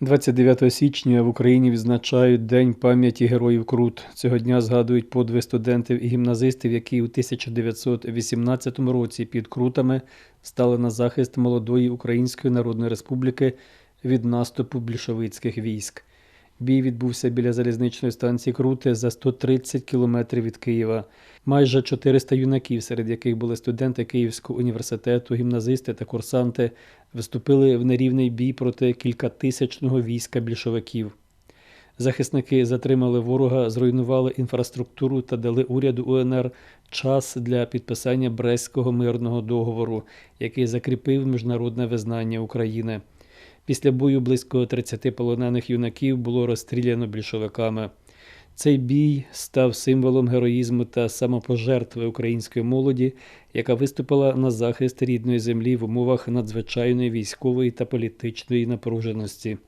29 січня в Україні відзначають День пам'яті героїв Крут. Цього дня згадують подвиг студентів і гімназистів, які у 1918 році під Крутами стали на захист молодої Української Народної Республіки від наступу більшовицьких військ. Бій відбувся біля залізничної станції Крути за 130 кілометрів від Києва. Майже 400 юнаків, серед яких були студенти Київського університету, гімназисти та курсанти, виступили в нерівний бій проти кількатисячного війська більшовиків. Захисники затримали ворога, зруйнували інфраструктуру та дали уряду УНР час для підписання Брестського мирного договору, який закріпив міжнародне визнання України. Після бою близько 30 полонених юнаків було розстріляно більшовиками. Цей бій став символом героїзму та самопожертви української молоді, яка виступила на захист рідної землі в умовах надзвичайної військової та політичної напруженості.